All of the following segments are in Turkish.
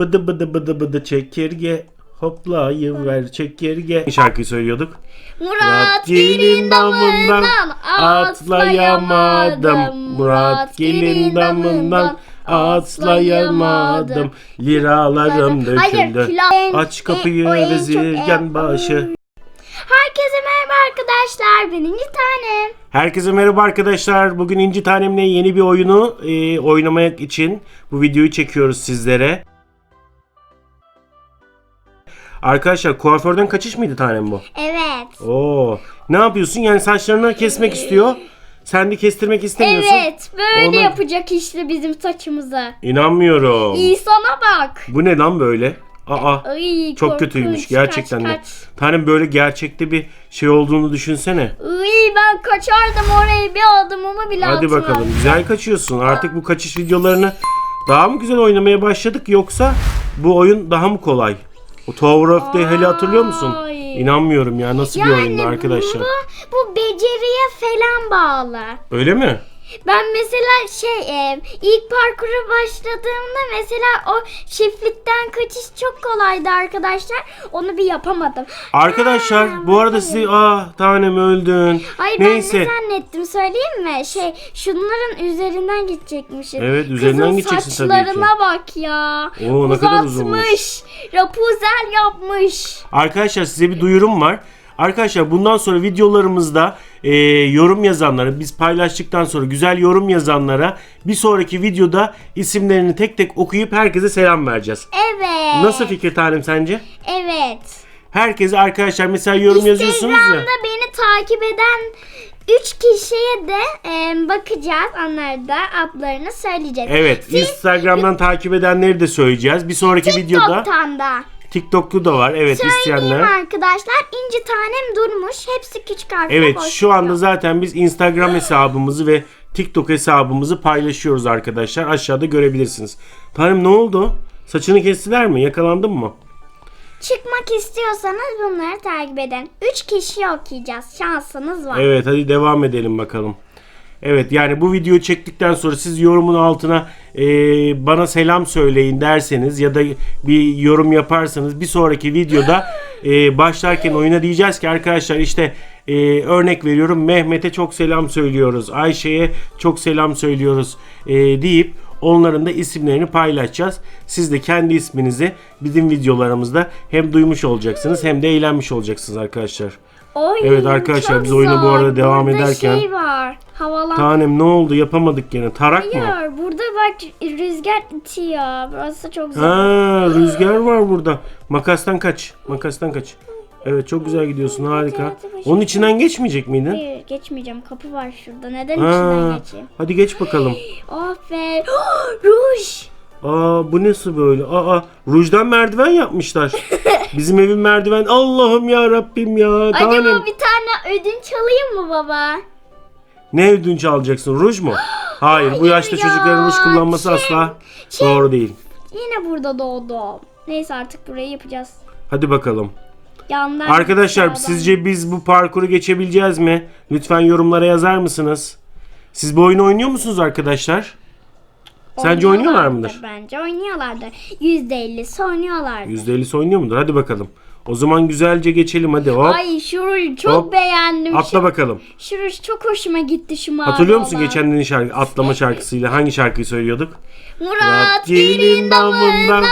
Bıdı bıdı bıdı bıdı çekirge hoplayıver çekirge. Şarkıyı söylüyorduk. Murat gelin damından atlayamadım. Murat gelin damından atlayamadım. Liralarım Hayır, döküldü. Aç kapıyı E, o en çok vezirgen en- başı. Herkese merhaba arkadaşlar. Ben İnci Tanem. Herkese merhaba arkadaşlar. Bugün İnci Tanem'le yeni bir oyunu e, oynamak için bu videoyu çekiyoruz sizlere. Arkadaşlar kuaförden kaçış mıydı tanem bu? Evet. Oo. Ne yapıyorsun? Yani saçlarını kesmek istiyor. Sen de kestirmek istemiyorsun. Evet. Böyle Ona- yapacak işte bizim saçımızı. İnanmıyorum. İyi sana bak. Bu ne lan böyle? Aa. Ay, Çok korkunç. kötüymüş gerçekten Kaç, de. kaç. Tanem böyle gerçekte bir şey olduğunu düşünsene. Ay, ben kaçardım oraya bir adımımı bile Hadi atmam. bakalım. Güzel kaçıyorsun. Artık bu kaçış videolarını daha mı güzel oynamaya başladık yoksa bu oyun daha mı kolay? O Tower of the Hell'i hatırlıyor musun? Ay. İnanmıyorum ya. Nasıl bir oyundu arkadaşlar? Bu, bu beceriye falan bağlı. Öyle mi? Ben mesela şey e, ilk parkura başladığımda mesela o çiftlikten kaçış çok kolaydı arkadaşlar. Onu bir yapamadım. Arkadaşlar Ha, bu arada sizi ah tanem öldün. Neyse. ben ne zannettim söyleyeyim mi? Şey şunların üzerinden gidecekmişiz. Evet, üzerinden Kızın gideceksin tabii ki. saçlarına bak ya. Oo, ne kadar uzunmuş. Uzatmış. Rapunzel yapmış. Arkadaşlar size bir duyurum var. Arkadaşlar bundan sonra videolarımızda e, yorum yazanlara biz paylaştıktan sonra güzel yorum yazanlara bir sonraki videoda isimlerini tek tek okuyup herkese selam vereceğiz. Evet. Nasıl fikir tanem sence? Evet. Herkese arkadaşlar mesela yorum yazıyorsunuz ya. Instagram'da beni takip eden 3 kişiye de e, bakacağız. Onlara da adlarını söyleyeceğiz. Evet Siz Instagram'dan takip edenleri de söyleyeceğiz. Bir sonraki videoda TikTok'tan da. TikTok'ta da var. Evet Söyleyeyim isteyenler. arkadaşlar inci tanem durmuş. Hepsi küçük harfle Evet şu anda zaten biz Instagram hesabımızı ve TikTok hesabımızı paylaşıyoruz arkadaşlar. Aşağıda görebilirsiniz. Tanem ne oldu? Saçını kestiler mi? Yakalandın mı? Çıkmak istiyorsanız bunları takip edin. 3 kişi okuyacağız. Şansınız var. Evet hadi devam edelim bakalım. Evet yani bu videoyu çektikten sonra siz yorumun altına e, bana selam söyleyin derseniz ya da bir yorum yaparsanız bir sonraki videoda e, başlarken oyuna diyeceğiz ki arkadaşlar işte e, örnek veriyorum Mehmet'e çok selam söylüyoruz Ayşe'ye çok selam söylüyoruz e, deyip onların da isimlerini paylaşacağız. Siz de kendi isminizi bizim videolarımızda hem duymuş olacaksınız hem de eğlenmiş olacaksınız arkadaşlar. Oy, Evet arkadaşlar, biz oyuna bu arada devam Burada ederken- şey var. Havalan. Tanem ne oldu yapamadık gene tarak mı? Hayır burada bak rüzgar itiyor. Burası çok zor. Ha rüzgar var burada. Makastan kaç. Makastan kaç. Evet çok güzel gidiyorsun harika. Onun içinden geçmeyecek miydin? Hayır geçmeyeceğim. Kapı var şurada. Neden Ha, içinden geçeyim? hadi geç bakalım. Oh be. Ruj. Aa bu nasıl böyle? Aa rujdan merdiven yapmışlar. Bizim evin merdiven. Allah'ım ya Rabbim ya. Acaba Tanem. bir tane ödünç alayım mı baba? Ne ödünç alacaksın? Ruj mu? Hayır bu yaşta ya, çocukların ruj kullanması çim, asla çim. doğru değil. Yine burada doğdum. Neyse artık burayı yapacağız. Hadi bakalım. Yandan Arkadaşlar sizce biz bu parkuru geçebileceğiz mi? Lütfen yorumlara yazar mısınız? Siz bu oyunu oynuyor musunuz arkadaşlar? Sence oynuyorlar mıdır? Bence oynuyorlardır. %50'si oynuyorlardır. %50'si oynuyor mudur? Hadi bakalım. O zaman güzelce geçelim hadi hop. Ay şu ruj çok Hop. beğendim. Atla şu, bakalım. şu ruj çok hoşuma gitti şu mavi Hatırlıyor musun olan. geçen senenin şarkı, atlama şarkısıyla hangi şarkıyı söylüyorduk? Murat gelin damından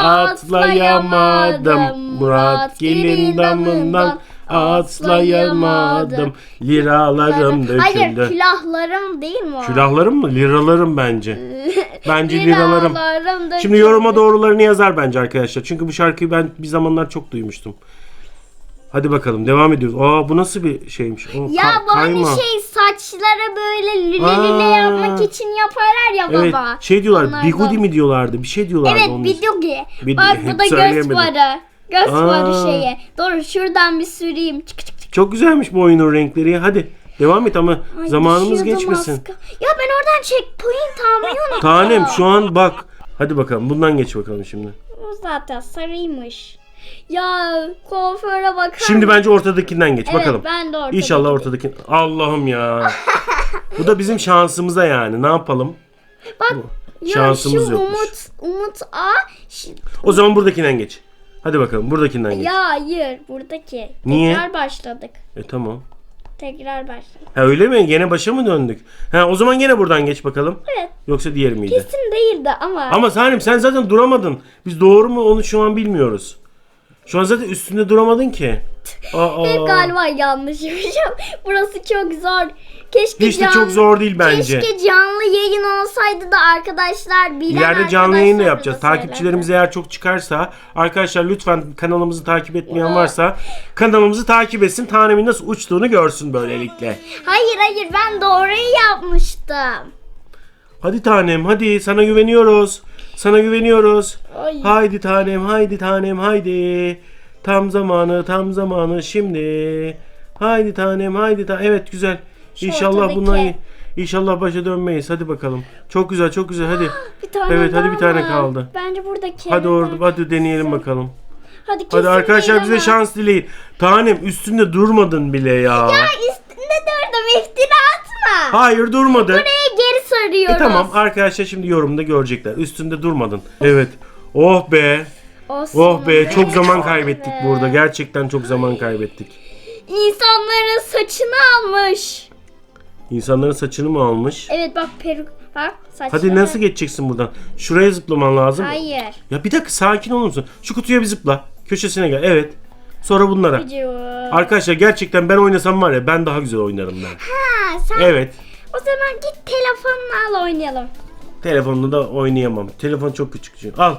atlayamadım. Murat gelin damından atlayamadım. Liralarım Hayır döküldü. külahlarım değil mi o? Külahlarım mı? Liralarım bence. Bence liralarım. Liralarım Şimdi yoruma doğrularını yazar bence arkadaşlar. Çünkü bu şarkıyı ben bir zamanlar çok duymuştum. Hadi bakalım devam ediyoruz. Aa bu nasıl bir şeymiş? O, Ya ka- bu hani kayma. şey saçlara böyle lüle Aa. lüle yapmak için yaparlar ya Evet baba. şey diyorlar Onlardan. bigudi mi diyorlardı bir şey diyorlardı Evet onun. Bak bu da göz Söyleyemedim. farı. Göz Aa. farı şeyi. Dur şuradan bir süreyim. Çık çık çık. Çok güzelmiş bu oyunun renkleri. Hadi devam et ama Ay, zamanımız düşüyordum geçmesin. az ka- Ya ben oradan checkpoint almayı unuttum. Tanem şu an bak. Hadi bakalım bundan geç bakalım şimdi. Bu zaten sarıymış. Ya kuaföre bakar Şimdi mısın? bence ortadakinden geç Evet, bakalın. ben de ortadaki. İnşallah ortadaki. Allah'ım ya. bu da bizim şansımıza yani. Ne yapalım? Bak Ya Şansımız şu yokmuş. Umut, Umut A. şi- O zaman buradakinden geç. Hadi bakalım buradakinden geç. Ya hayır buradaki. Niye? Tekrar başladık. E tamam. Tekrar başladık. Ha öyle mi? Gene başa mı döndük? Ha o zaman gene buradan geç bakalım. Evet. Yoksa diğer miydi? Kesin değildi ama. Ama Salim sen zaten duramadın. Biz doğru mu onu şu an bilmiyoruz. Şu an zaten üstünde duramadın ki. Aa, Hep galiba yanlış yapacağım. Burası çok zor. Keşke Hiç de can- çok zor değil bence. Keşke canlı yayın olsaydı da arkadaşlar bilen İleride canlı yayın da yapacağız. Takipçilerimiz eğer çok çıkarsa arkadaşlar lütfen kanalımızı takip etmeyen varsa kanalımızı takip etsin. Tanemin nasıl uçtuğunu görsün böylelikle. Hayır hayır ben doğruyu yapmıştım. Hadi tanem hadi sana güveniyoruz. Sana güveniyoruz. Ay. Haydi tanem haydi tanem haydi. Tam zamanı tam zamanı şimdi. Haydi tanem haydi ta Evet güzel. İnşallah bundan İnşallah başa dönmeyiz. Hadi bakalım. Çok güzel çok güzel hadi. Bir tane Evet, hadi bir tane var. kaldı. Bence buradaki. Hadi orada hadi deneyelim bakalım. Hadi, Hadi arkadaşlar bize ama. şans dileyin. Tanem üstünde durmadın bile ya. Ya üstünde durdum iftira atma. Hayır durmadı. Buraya geri sarıyoruz. E tamam arkadaşlar şimdi yorumda görecekler. Üstünde durmadın. Evet. Oh be. Olsun. Oh be çok zaman kaybettik burada. Gerçekten çok zaman kaybettik. İnsanların saçını almış. İnsanların saçını mı almış? Evet bak peruk bak. Hadi nasıl geçeceksin buradan? Şuraya zıplaman lazım. Hayır. Ya bir dakika sakin olur musun? Şu kutuya bir zıpla. Köşesine gel. Evet. Sonra bunlara. Arkadaşlar gerçekten ben oynasam var ya ben daha güzel oynarım ben. Ha sen Evet. o zaman git telefonunu al oynayalım. Telefonla da oynayamam. Telefon çok küçük. Al.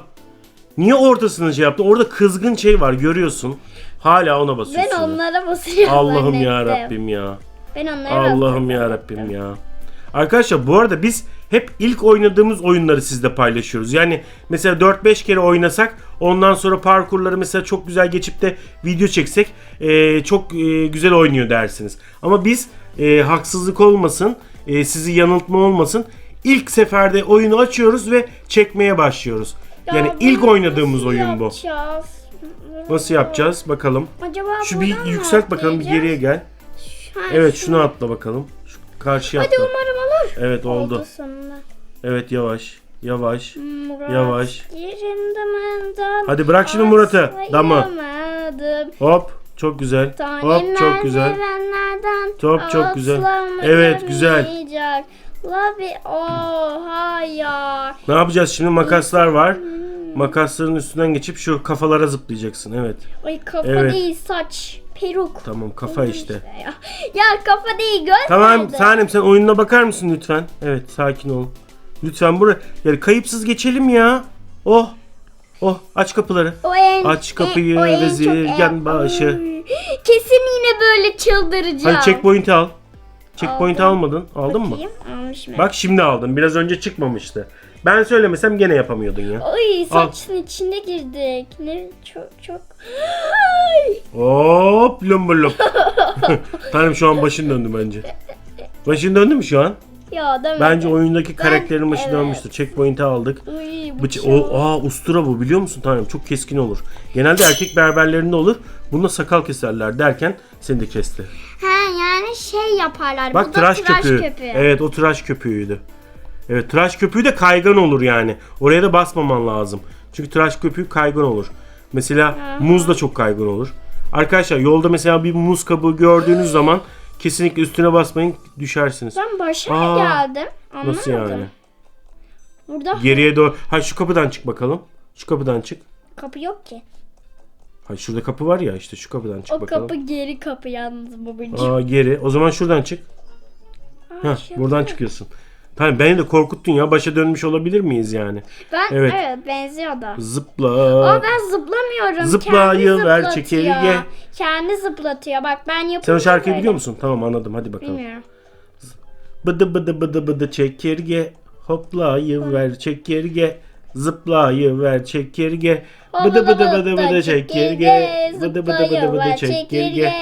Niye ortasını şey yaptın? Orada kızgın şey var görüyorsun. Hala ona basıyorsun. Ben onlara basıyorum Allah'ım ya Rabbim ya. Ben onlara Allah'ım ya. Rabbim ya. Arkadaşlar bu arada biz hep ilk oynadığımız oyunları sizle paylaşıyoruz. Yani mesela 4-5 kere oynasak ondan sonra parkurları mesela çok güzel geçip de video çeksek eee, çok eee, güzel oynuyor dersiniz. Ama biz eee, haksızlık olmasın, eee, sizi yanıltma olmasın. İlk seferde oyunu açıyoruz ve çekmeye başlıyoruz. Ya Yani ilk oynadığımız oyun bu. Nasıl yapacağız bakalım. Acaba Şu bir yükselt bakalım bir geriye gel. Ha, Evet şu- şunu atla bakalım. Şu karşıya Hadi umarım olur. Evet oldu. sonunda. Evet yavaş. Yavaş. Murat Yavaş. Yerinde menden Hadi bırak şimdi Murat'ı, damı. Hop. Çok güzel. Tane Hop çok güzel. merdivenlerden Çok, güzel. Evet, güzel. Labi oha ya. Ne yapacağız şimdi? Makaslar var. Hmm. Makasların üstünden geçip şu kafalara zıplayacaksın. Evet. Ay kafa Evet. değil saç. Peruk. Tamam kafa işte. Ya, ya kafa değil göz Tamam nerede? Sanem sen oyununa bakar mısın lütfen? Evet sakin ol. Lütfen buraya. Yani kayıpsız geçelim ya. Oh. Oh aç kapıları. O en, Aç kapıyı en- o en çok vezirgen en- başı. Kesin yine böyle çıldıracağım. Hadi checkpoint'i al. Checkpoint'i Aldım. almadın. Aldın mı? Bakayım, Almış mı? Bak şimdi aldın. Biraz önce çıkmamıştı. Ben söylemesem gene yapamıyordun ya. Ay saçın içine girdik. Ne çok çok. Ay. Hop lumbur lump. Tanem şu an başın döndü bence. Başın döndü mü şu an? Ya deme. Bence oyundaki karakterin başı evet. dönmüştür. Checkpoint'i aldık. Uy, bu Bıç çok- o aa ustura bu biliyor musun tanem? Çok keskin olur. Genelde erkek berberlerinde olur. Bunda sakal keserler derken seni de kesti. Ha yani şey yaparlar. Bak bu tıraş, da tıraş köpüğü. köpüğü. Evet o tıraş köpüğüydü. Evet tıraş köpüğü de kaygan olur yani. Oraya da basmaman lazım. Çünkü tıraş köpüğü kaygan olur. Mesela muz da çok kaygan olur. Arkadaşlar yolda mesela bir muz kabuğu gördüğünüz zaman kesinlikle üstüne basmayın düşersiniz. Ben başa Aa, geldim. Anlamadım. Nasıl yani? Burada Geriye doğru. Ha şu kapıdan çık bakalım. Şu kapıdan çık. kapı yok ki. Ha şurada kapı var ya işte şu kapıdan çık O bakalım. kapı geri kapı yalnız babacığım. Aa geri. O zaman şuradan çık. Aa, Heh, şey buradan çıkıyorsun. Tamam beni de korkuttun ya. Başa dönmüş olabilir miyiz yani? Ben Evet. evet, benziyor da. Zıpla. Ama ben zıplamıyorum. Zıplayı Kendi ver, zıplatıyor. çekirge. Kendi zıplatıyor. Bak ben yapıyorum. Sen o şarkıyı böyle. biliyor musun? Tamam anladım. Hadi bakalım. Bilmiyorum. Bıdı bıdı bıdı bıdı çekirge. Hoplayıver çekirge. Zıplayıver çekirge. Bıdı bıdı bıdı bıdı çekirge. Bıdı bıdı bıdı bıdı çekirge.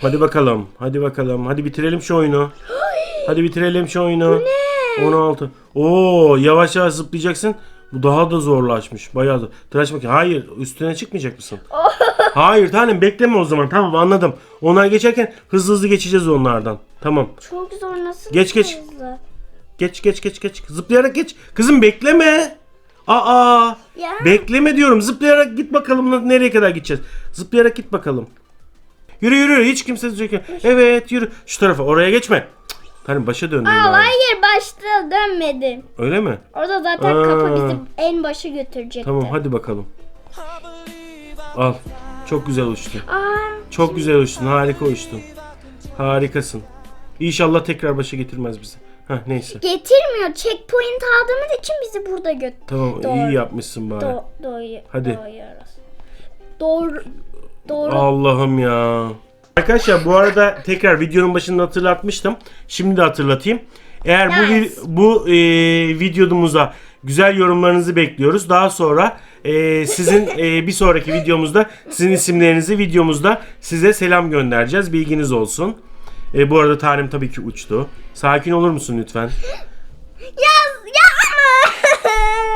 Hadi bakalım. Hadi bakalım. Hadi bitirelim şu oyunu. Hadi bitirelim şu oyunu. 16. Oo yavaş yavaş zıplayacaksın. Bu daha da zorlaşmış. Bayağı da. Tıraş makine. Hayır üstüne çıkmayacak mısın? Hayır tanem bekleme o zaman. Tamam anladım. Onlar geçerken hızlı hızlı geçeceğiz onlardan. Tamam. Çok zor nasıl? Geç, geç. hızlı? Geç geç geç geç. Zıplayarak geç. Kızım bekleme. Aa. Ya. Bekleme diyorum. Zıplayarak git bakalım nereye kadar gideceğiz. Zıplayarak git bakalım. Yürü yürü hiç kimse diyecek. Evet yürü. Şu tarafa oraya geçme. Hani başa döndüm Aa, galiba. hayır başta dönmedim. Öyle mi? Orada zaten Aa. kafa bizi en başa götürecekti. Tamam hadi bakalım. Al. Çok güzel uçtun. Aa, Çok güzel uçtun. Harika uçtun. Harikasın. İnşallah tekrar başa getirmez bizi. Heh neyse. getirmiyor. Checkpoint aldığımız için bizi burada götür. Tamam Doğru. iyi yapmışsın bari. Do doğru. Hadi. Doğuyoruz. Doğru. Doğru. Allah'ım ya. Arkadaşlar bu arada tekrar videonun başında hatırlatmıştım. Şimdi de hatırlatayım. Eğer bu vi- Yes. bu e, videomuza güzel yorumlarınızı bekliyoruz. Daha sonra e, sizin e, bir sonraki videomuzda sizin isimlerinizi videomuzda size selam göndereceğiz. Bilginiz olsun. E, bu arada tanem tabii ki uçtu. Sakin olur musun lütfen? Yaz ya.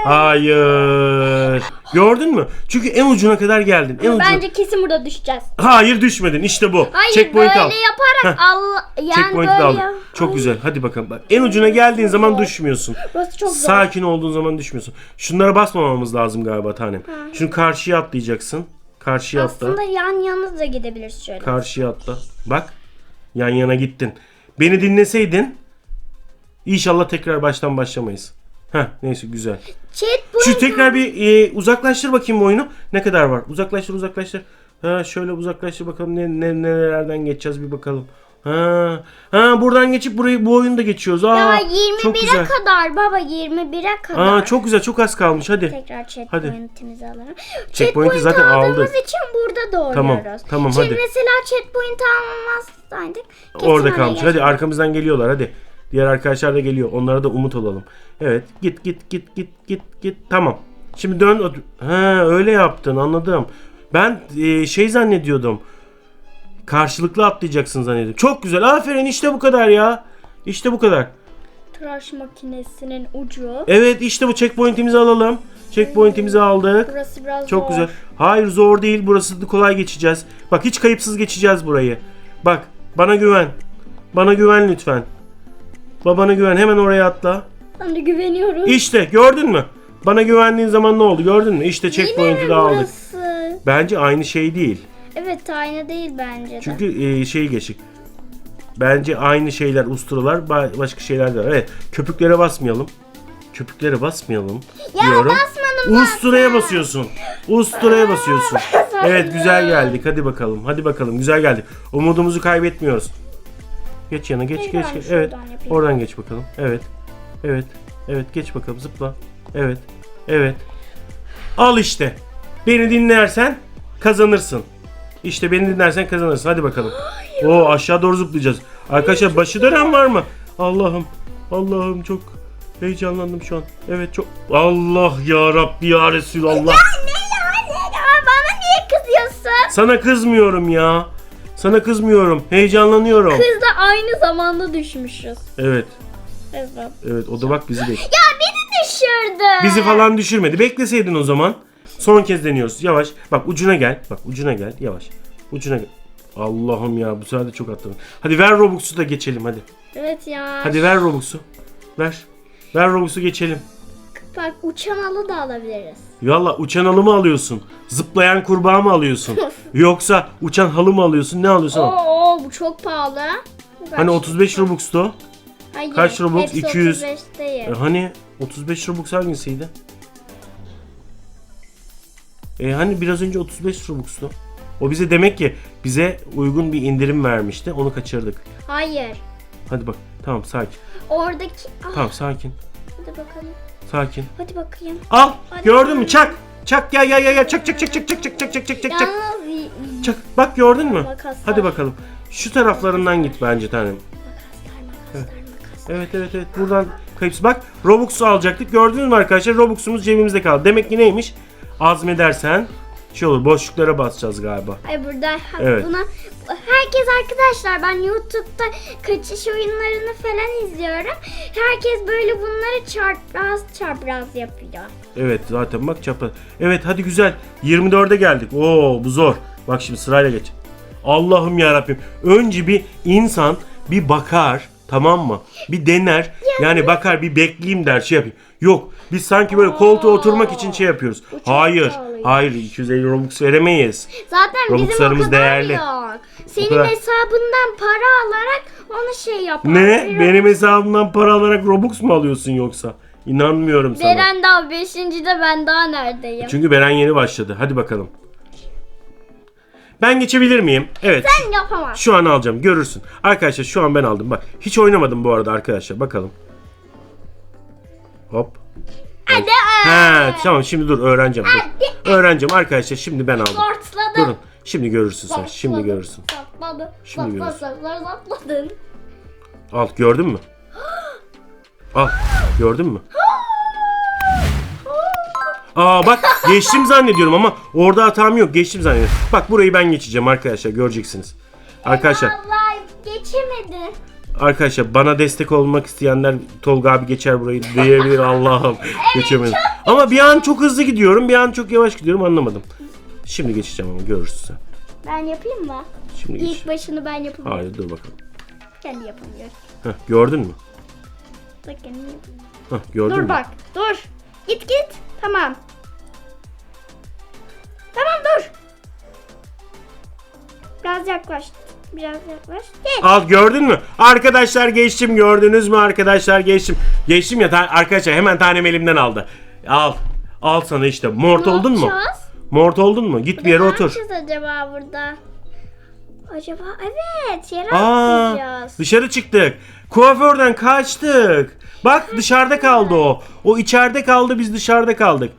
Hayır. Gördün mü? Çünkü en ucuna kadar geldin. En ucuna. Bence kesin burada düşeceğiz. Hayır düşmedin. İşte bu. Hayır Checkpoint böyle al. yaparak Allah yani Checkpoint'i böyle. de aldık. Çok Ay, güzel. Hadi bakalım. Bak, en ucuna geldiğin zaman düşmüyorsun. Burası çok zor. Sakin olduğun zaman düşmüyorsun. Şunlara basmamamız lazım galiba tanem. Şunu karşıya atlayacaksın. Karşıya atla. Aslında yan yana da gidebiliriz şöyle. Karşıya atla. Bak. Yan yana gittin. Beni dinleseydin İnşallah tekrar baştan başlamayız. Heh neyse güzel. Checkpoint Şu tekrar bir e, uzaklaştır bakayım bu oyunu. Ne kadar var? Uzaklaştır uzaklaştır. Ha şöyle uzaklaştır bakalım ne, ne nerelerden geçeceğiz bir bakalım. Ha, ha buradan geçip burayı bu oyunu da geçiyoruz. Aa, Daha çok 21'e güzel. kadar baba 21'e kadar. Aa çok güzel çok az kalmış hadi. Tekrar checkpoint'imizi alalım. Checkpoint'i Checkpoint zaten aldığımız aldık. için burada doğruyoruz. Tamam, tamam, Şimdi hadi. mesela checkpoint almazsaydık. Orada kalmış. Hadi arkamızdan geliyorlar hadi. Diğer arkadaşlar da geliyor. Onlara da umut olalım. Evet. Git git git git git git. Tamam. Şimdi dön. Ha öyle yaptın anladım. Ben e, şey zannediyordum. Karşılıklı atlayacaksın zannediyordum. Çok güzel. Aferin işte bu kadar ya. İşte bu kadar. Tıraş makinesinin ucu. Evet işte bu checkpoint'imizi alalım. Checkpoint'imizi aldık. Burası biraz Çok zor. güzel. Hayır zor değil. Burası kolay geçeceğiz. Bak hiç kayıpsız geçeceğiz burayı. Bak bana güven. Bana güven lütfen. Babana güven. Hemen oraya atla. Ben de güveniyorum. İşte gördün mü? Bana güvendiğin zaman ne oldu gördün mü? İşte checkpoint'i de aldık. burası? Bence aynı şey değil. Evet aynı değil bence de. Çünkü e, şeyi geçik. Bence aynı şeyler usturalar ba- başka şeyler de var. Evet köpüklere basmayalım. Köpüklere basmayalım Ya diyorum. basmadım Usturaya basıyorsun. Usturaya basıyorsun. Evet güzel geldik. Hadi bakalım. Hadi bakalım. Güzel geldik. Umudumuzu kaybetmiyoruz. Geç yana geç geç. geç. Evet. Oradan geç bakalım. Evet. Evet. Evet geç bakalım zıpla. Evet. Evet. Al işte. Beni dinlersen kazanırsın. İşte beni dinlersen kazanırsın. Hadi bakalım. Oo aşağı doğru zıplayacağız. Arkadaşlar başı dönen var mı? Allah'ım. Allah'ım çok heyecanlandım şu an. Evet çok Allah ya Rabbi ya Resulallah. Ne ya ne ya bana niye kızıyorsun? Sana kızmıyorum ya. Sana kızmıyorum. Heyecanlanıyorum. Kız da aynı zamanda düşmüşüz. Evet. Evet. Evet o da bak bizi bekliyor. Ya beni düşürdü. Bizi falan düşürmedi. Bekleseydin o zaman. Son kez deniyoruz. Yavaş. Bak ucuna gel. Bak ucuna gel. Yavaş. Ucuna gel. Allah'ım ya bu sefer de çok atladım. Hadi ver Robux'u da geçelim hadi. Evet ya. Hadi ver Robux'u. Ver. Ver Robux'u geçelim. Bak uçan alı da alabiliriz. Valla uçan halı mı alıyorsun? Zıplayan kurbağa mı alıyorsun? Yoksa uçan halı mı alıyorsun? Ne alıyorsun? Oo, oo, bu çok pahalı. Bu Hani kaç? 35 Robux'tu. Hayır, kaç Robux? hepsi 200. 35 değil. E hani 35 Robux hangisiydi? E hani biraz önce 35 Robux'tu. O bize demek ki bize uygun bir indirim vermişti. Onu kaçırdık. Hayır. Hadi bak. Tamam sakin. Oradaki... Ah, Tamam sakin. Hadi bakalım. Sakin. Hadi bakayım. Al. Hadi. Gördün mü? Çak. Çak gel gel gel gel. Çak çak çak çak çak çak çak çak çak çak. Yalnız y- y- Çak. Bak gördün mü? Makaslar. Hadi bakalım. Şu taraflarından git bence tanem. makaslar makaslar makaslar. Evet evet evet. Buradan kayıpsız. Bak Robux'u alacaktık. Gördünüz mü arkadaşlar? Robux'umuz cebimizde kaldı. Demek ki neymiş? Azmedersen şey olur. Boşluklara basacağız galiba. Ay burada Evet. buna herkes arkadaşlar ben YouTube'da kaçış oyunlarını falan izliyorum. Herkes böyle bunları çapraz çapraz yapıyor. Evet zaten bak çapraz. Evet hadi güzel. 24'e geldik. Oo bu zor. Bak şimdi sırayla geç. Allah'ım ya Rabbim. Önce bir insan bir bakar Tamam mı? Bir dener. Yani bakar bir bekleyeyim der şey yapayım. Yok biz sanki böyle koltuğa oturmak için şey yapıyoruz. Hayır. Hayır 250 Robux veremeyiz. Zaten bizim o Robux'larımız kadar değerli. yok. Senin kadar. hesabından para alarak onu şey yapar. Ne? Benim hesabımdan para alarak Robux mu alıyorsun yoksa? İnanmıyorum sana. Beren daha 5. de ben daha neredeyim? Çünkü Beren yeni başladı. Hadi bakalım. Ben geçebilir miyim? Evet. Sen yapamazsın. Şu an alacağım. Görürsün. Arkadaşlar şu an ben aldım. Bak hiç oynamadım bu arada arkadaşlar. Bakalım. Hop. Hadi. Ha tamam şimdi dur öğreneceğim. Dur. Öğreneceğim arkadaşlar. Şimdi ben aldım. Ortladı. Durun. Şimdi görürsün sen. Şimdi görürsün. Sapladı. Şimdi Şimdi görürsün. Sapladın. Al gördün mü? Al gördün mü? Aa bak geçtim zannediyorum ama orada hatam yok. Geçtim zannediyorum. Bak burayı ben geçeceğim arkadaşlar göreceksiniz. Arkadaşlar Allah geçemedi. arkadaşlar bana destek olmak isteyenler Tolga abi geçer burayı diyebilir Allah'ım geçemedim. Ama bir an çok hızlı gidiyorum bir an çok yavaş gidiyorum anlamadım. Şimdi geçeceğim ama görürsün sen. Ben yapayım mı? Şimdi geç. İlk başını ben yapamıyorum. Hayır dur bakalım. Kendi yapamıyorum. Heh, gördün mü? Bak kendim yapayım. Heh, gördün Dur mü? bak. Dur. Git git. Tamam. Tamam dur. Biraz yaklaş. Biraz yaklaş. Geç. Al gördün mü? Arkadaşlar geçtim gördünüz mü arkadaşlar geçtim. Geçtim ya arkadaşlar hemen tanem elimden aldı. Al. Al sana işte. Mort Ne oldun mu? yapacağız? Mort oldun mu? Git bir yere Ne otur. yapacağız acaba burada? Acaba evet yere Aa, atlayacağız. dışarı çıktık. Kuaförden kaçtık. Bak dışarıda kaldı o. O içeride kaldı biz dışarıda kaldık.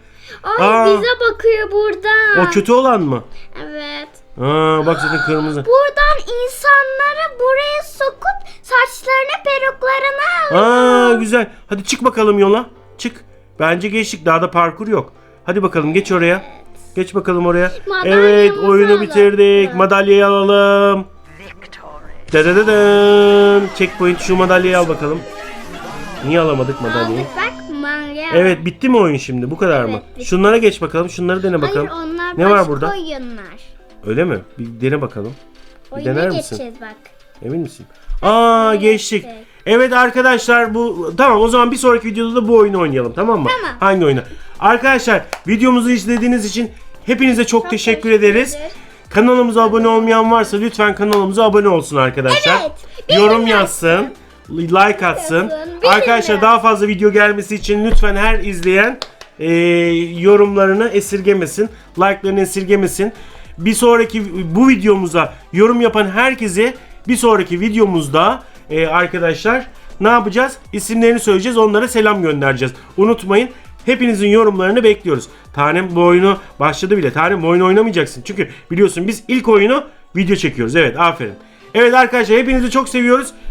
Ay Aa. bize bakıyor buradan. O kötü olan mı? Evet. Aa, bak zaten kırmızı. Buradan insanları buraya sokup saçlarını peruklarını alıyor. Aa güzel. Hadi çık bakalım yola. Çık. Bence geçtik. Daha da parkur yok. Hadi bakalım geç oraya. Geç bakalım oraya. Madalyamızı Evet oyunu alalım. bitirdik. Madalyayı alalım. Dadadadın. Checkpoint şu madalyayı al bakalım. Niye alamadık madalyayı? Aldık bak manga. Evet bitti mi oyun şimdi? Bu kadar mı? Evet, bitti. Şunlara geç bakalım. Şunları dene bakalım. Hayır onlar Ne başka var burada? oyunlar. Öyle mi? Bir dene bakalım. Bir Oyuna dener misin? geçeceğiz bak. Emin misin? Aa geçtik. geçtik. Evet arkadaşlar bu tamam o zaman bir sonraki videoda da bu oyunu oynayalım tamam mı? Tamam. Hangi oyunu? Arkadaşlar videomuzu izlediğiniz için hepinize çok, teşekkür, ederiz. Kanalımıza abone olmayan varsa lütfen kanalımıza abone olsun arkadaşlar. Evet, Yorum yazsın. Like atsın. Arkadaşlar daha fazla video gelmesi için lütfen her izleyen e, yorumlarını esirgemesin. Like'larını esirgemesin. Bir sonraki bu videomuza yorum yapan herkese bir sonraki videomuzda e, arkadaşlar ne yapacağız? İsimlerini söyleyeceğiz. Onlara selam göndereceğiz. Unutmayın. Hepinizin yorumlarını bekliyoruz. Tanem bu oyunu başladı bile. Tanem bu oyunu oynamayacaksın. Çünkü biliyorsun biz ilk oyunu video çekiyoruz. Evet aferin. Evet arkadaşlar hepinizi çok seviyoruz.